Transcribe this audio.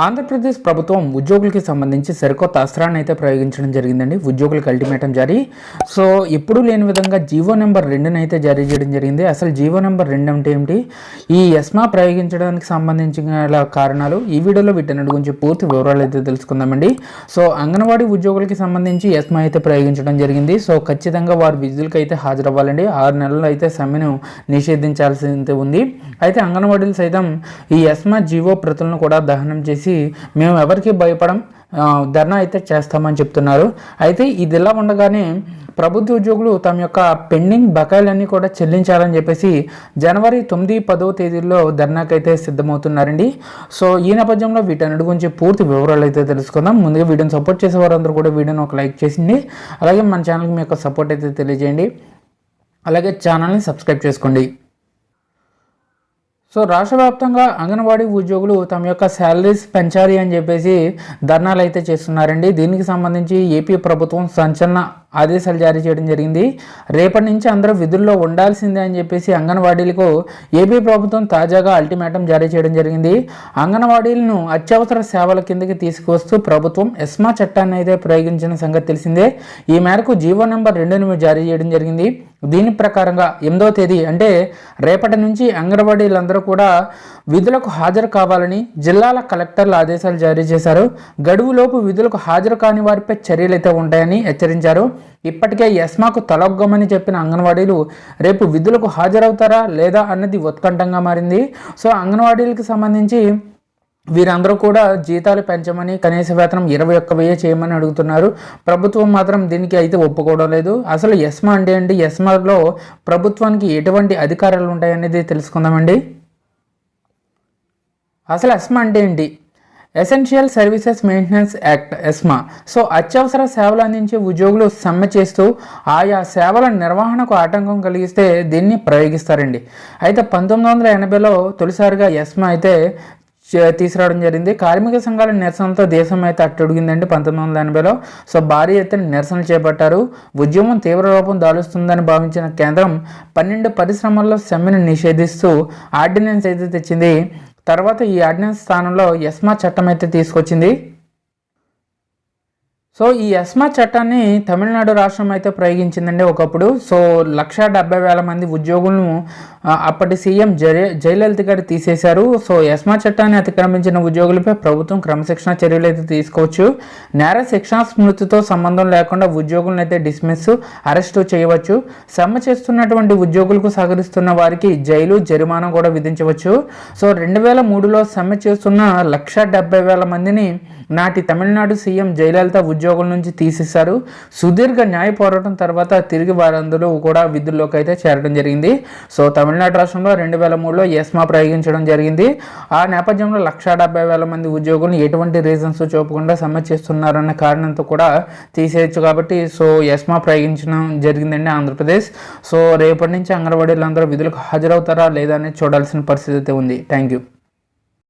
ఆంధ్రప్రదేశ్ ప్రభుత్వం ఉద్యోగులకి సంబంధించి సరికొత్త అస్త్రాన్ని అయితే ప్రయోగించడం జరిగిందండి. ఉద్యోగులకు అల్టిమేటం జారీ. సో ఎప్పుడూ లేని విధంగా జీవో నెంబర్ రెండుని అయితే జారీ చేయడం జరిగింది. అసలు జీవో నెంబర్ రెండు అంటే ఏమిటి? ఈ ఎస్మా ప్రయోగించడానికి సంబంధించిన కారణాలు ఈ వీడియోలో వీటన్నిటి గురించి పూర్తి వివరాలు అయితే తెలుసుకుందామండి. సో అంగన్వాడీ ఉద్యోగులకి సంబంధించి ఎస్మా అయితే ప్రయోగించడం జరిగింది. సో ఖచ్చితంగా వారు విధులకు అయితే హాజరవ్వాలండి. ఆరు నెలలు అయితే సమ్మెను నిషేధించాల్సి ఉంది. అయితే అంగన్వాడీలు సైతం ఈ ఎస్మా జీవో ప్రతులను కూడా దహనం చేసి మేము ఎవరికి భయపడం ధర్నా అయితే చేస్తామని చెప్తున్నారు. అయితే ఇది ఇలా ఉండగానే ప్రభుత్వ ఉద్యోగులు తమ యొక్క పెండింగ్ బకాయిలన్నీ కూడా చెల్లించాలని చెప్పేసి జనవరి తొమ్మిది పదవ తేదీల్లో ధర్నాకైతే సిద్ధమవుతున్నారండి. సో ఈ నేపథ్యంలో వీటన్నిటి గురించి పూర్తి వివరాలు అయితే తెలుసుకుందాం. ముందుగా వీడియోని సపోర్ట్ చేసే వారందరూ కూడా వీడియోని ఒక లైక్ చేసింది. అలాగే మన ఛానల్కి మీ యొక్క సపోర్ట్ అయితే తెలియజేయండి. అలాగే ఛానల్ని సబ్స్క్రైబ్ చేసుకోండి. సో రాష్ట్ర వ్యాప్తంగా అంగన్వాడీ ఉద్యోగులు తమ యొక్క శాలరీస్ పెంచాలి అని చెప్పేసి ధర్నాలు అయితే చేస్తున్నారండి. దీనికి సంబంధించి ఏపీ ప్రభుత్వం సంచలన ఆదేశాలు జారీ చేయడం జరిగింది. రేపటి నుంచి అందరూ విధుల్లో ఉండాల్సిందే అని చెప్పేసి అంగన్వాడీలకు ఏపీ ప్రభుత్వం తాజాగా అల్టిమేటం జారీ చేయడం జరిగింది. అంగన్వాడీలను అత్యవసర సేవల కిందకి తీసుకువస్తూ ప్రభుత్వం ఎస్మా చట్టాన్ని అయితే ప్రయోగించిన సంగతి తెలిసిందే. ఈ మేరకు జీవో నెంబర్ రెండును జారీ చేయడం జరిగింది. దీని ప్రకారంగా ఎనిమిదవ తేదీ అంటే రేపటి నుంచి అంగన్వాడీలందరూ కూడా విధులకు హాజరు కావాలని జిల్లాల కలెక్టర్లు ఆదేశాలు జారీ చేశారు. గడువులోపు విధులకు హాజరు కాని వారిపై చర్యలు అయితే ఉంటాయని హెచ్చరించారు. ఇప్పటికే ఎస్మాకు తలొగ్గమని చెప్పిన అంగన్వాడీలు రేపు విధులకు హాజరవుతారా లేదా అన్నది ఉత్కంఠంగా మారింది. సో అంగన్వాడీలకు సంబంధించి వీరందరూ కూడా జీతాలు పెంచమని కనీస వేతనం ఇరవై ఒక్క వెయ్యి చేయమని అడుగుతున్నారు. ప్రభుత్వం మాత్రం దీనికి అయితే ఒప్పుకోవడం లేదు. అసలు ఎస్మా అంటే ఏంటి? ఎస్మాలో ప్రభుత్వానికి ఎటువంటి అధికారాలు ఉంటాయనేది తెలుసుకుందామండి. అసలు ఎస్మా అంటే ఏంటి? Essential services maintenance act ESMA so అత్యవసర సేవలు అందించే ఉద్యోగులు సమ్మె చేస్తూ ఆయా సేవల నిర్వహణకు ఆటంకం కలిగిస్తే దీన్ని ప్రయోగిస్తారండి. అయితే పంతొమ్మిది వందల ఎనభైలో తొలిసారిగా ఎస్మా అయితే చే- తీసుకురావడం జరిగింది. కార్మిక సంఘాల నిరసనలతో దేశం అయితే అట్టడిగిందండి పంతొమ్మిది వందల ఎనభైలో. సో భారీ ఎత్తున నిరసనలు చేపట్టారు. ఉద్యమం తీవ్ర రూపం దాలుస్తుందని భావించిన కేంద్రం పన్నెండు పరిశ్రమల్లో సమ్మెను నిషేధిస్తూ ఆర్డినెన్స్ అయితే తెచ్చింది. తర్వాత ఈ ఆర్డినెన్స్ స్థానంలో ఎస్మా చట్టం అయితే తీసుకొచ్చింది. సో ఈ ఎస్మా చట్టాన్ని తమిళనాడు రాష్ట్రం అయితే ప్రయోగించిందండి ఒకప్పుడు. సో లక్ష డెబ్బై వేల మంది ఉద్యోగులను అప్పటి సీఎం జయ జయలలిత గారు తీసేశారు. సో ఎస్మా చట్టాన్ని అతిక్రమించిన ఉద్యోగులపై ప్రభుత్వం క్రమశిక్షణ చర్యలు అయితే తీసుకోవచ్చు. నేర శిక్షణ స్మృతితో సంబంధం లేకుండా ఉద్యోగులను అయితే డిస్మిస్ అరెస్టు చేయవచ్చు. సమ్మె చేస్తున్నటువంటి ఉద్యోగులకు సహకరిస్తున్న వారికి జైలు జరిమానా కూడా విధించవచ్చు. సో రెండు వేల మూడులో సమ్మె చేస్తున్న లక్ష డెబ్బై వేల మందిని నాటి తమిళనాడు సీఎం జయలలిత ఉద్యోగుల నుంచి తీసేశారు. సుదీర్ఘ న్యాయ పోరాటం తర్వాత తిరిగి వారందరూ కూడా విధుల్లోకి అయితే చేరడం జరిగింది. సో తమిళనాడు రాష్ట్రంలో రెండు వేల మూడులో ఎస్మా ప్రయోగించడం జరిగింది. ఆ నేపథ్యంలో లక్షా డెబ్బై వేల మంది ఉద్యోగులను ఎటువంటి రీజన్స్ చూపకుండా సమ్మె చేస్తున్నారన్న కారణంతో కూడా తీసేయచ్చు కాబట్టి సో ఎస్మా ప్రయోగించడం జరిగిందండి ఆంధ్రప్రదేశ్. సో రేపటి నుంచి అంగన్వాడీలందరూ విధులకు హాజరవుతారా లేదా అనేది చూడాల్సిన పరిస్థితి అయితే ఉంది. Thank you